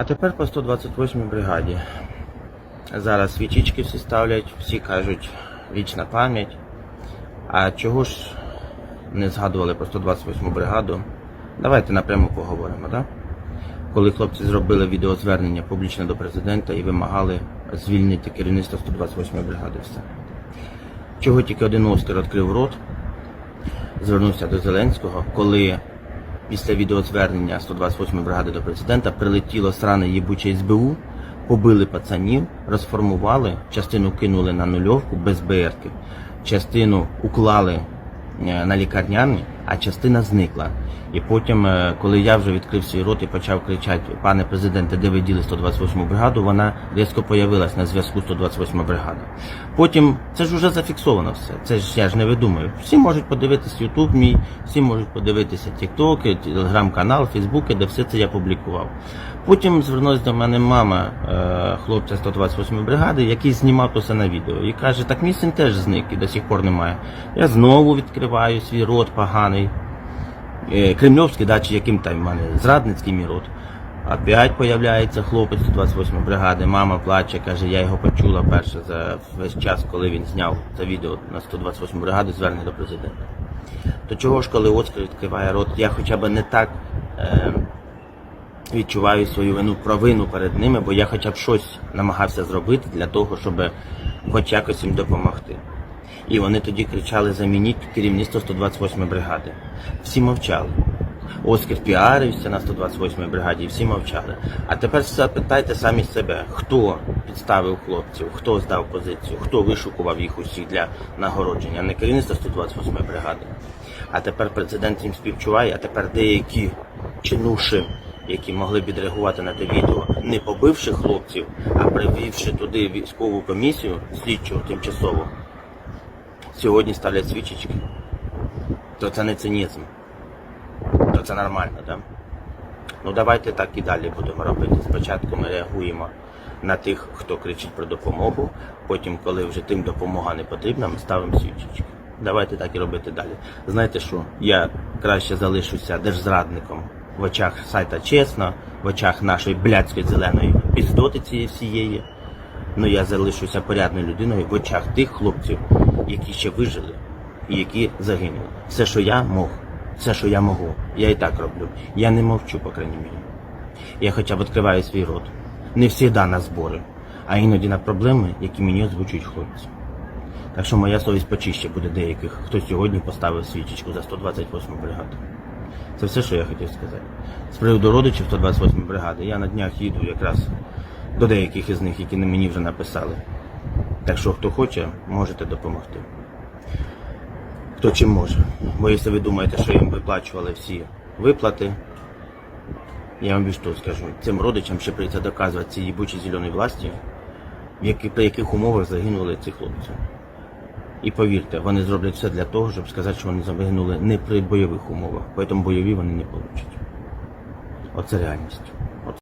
А тепер по 128 бригаді. Зараз свічечки всі ставлять, всі кажуть вічна пам'ять. А чого ж не згадували про 128 бригаду? Давайте напряму поговоримо, да? Коли хлопці зробили відеозвернення публічне до президента і вимагали звільнити керівництво 128 бригади. Все. Чого тільки один Оскар відкрив рот, звернувся до Зеленського, коли після відеозвернення 128 бригади до президента прилетіло сране їбуче СБУ, побили пацанів, розформували, частину кинули на нульовку без БРК, частину уклали е, на лікарняні, а частина зникла. І потім, е, коли я вже відкрив свій рот і почав кричати, пане президенте, де ви діли 128 бригаду, вона різко появилась на зв'язку 128 бригада. Потім це ж вже зафіксовано все. Це ж я ж не видумаю. Всі можуть подивитися Ютуб мій, всі можуть подивитися Тіктоки, телеграм-канал, Фейсбуки, де все це я публікував. Потім звернулася до мене мама е, хлопця 128 бригади, який знімав все на відео. І каже, так мій син теж зник і до сих пор немає. Я знову відкриваю свій рот поганий. Е, Кремльовський, да, чи яким там в мене зрадницький мій рот. Опять появляється хлопець 128 бригади, мама плаче, каже, я його почула перше за весь час, коли він зняв це відео на 128 бригаду, звернення до президента. То чого ж, коли Оскар відкриває рот, я хоча б не так е, відчуваю свою вину, провину перед ними, бо я хоча б щось намагався зробити для того, щоб хоч якось їм допомогти. І вони тоді кричали замініть керівництво 128 бригади. Всі мовчали. Оскар піарився на 128-й бригаді, і всі мовчали. А тепер запитайте самі себе, хто підставив хлопців, хто здав позицію, хто вишукував їх усіх для нагородження, не керівництво 128-ї бригади. А тепер президент їм співчуває, а тепер деякі чинуші, які могли б відреагувати на те відео, не побивши хлопців, а привівши туди військову комісію слідчу тимчасову, сьогодні ставлять свічечки, то це не цинізм, то це нормально, так? Ну давайте так і далі будемо робити. Спочатку ми реагуємо на тих, хто кричить про допомогу, потім, коли вже тим допомога не потрібна, ми ставимо свічечки. Давайте так і робити далі. Знаєте що? Я краще залишуся держзрадником в очах сайта чесно, в очах нашої блядської зеленої піздоти цієї всієї. Ну я залишуся порядною людиною в очах тих хлопців, які ще вижили і які загинули. Все, що я мог, все, що я можу, я і так роблю. Я не мовчу, по крайній мірі. Я хоча б відкриваю свій рот. Не завжди на збори, а іноді на проблеми, які мені озвучують хлопці. Так що моя совість почище буде деяких, хто сьогодні поставив свічечку за 128 бригаду. Це все, що я хотів сказати. З приводу родичів 128 бригади, я на днях їду якраз до деяких із них, які мені вже написали. Так що, хто хоче, можете допомогти. Хто чим може. Бо якщо ви думаєте, що їм виплачували всі виплати, я вам більш того скажу, цим родичам ще прийдеться доказувати цій їбучій зеленій власті, в які, при яких умовах загинули ці хлопці. І повірте, вони зроблять все для того, щоб сказати, що вони загинули не при бойових умовах, тому бойові вони не получать. Оце реальність.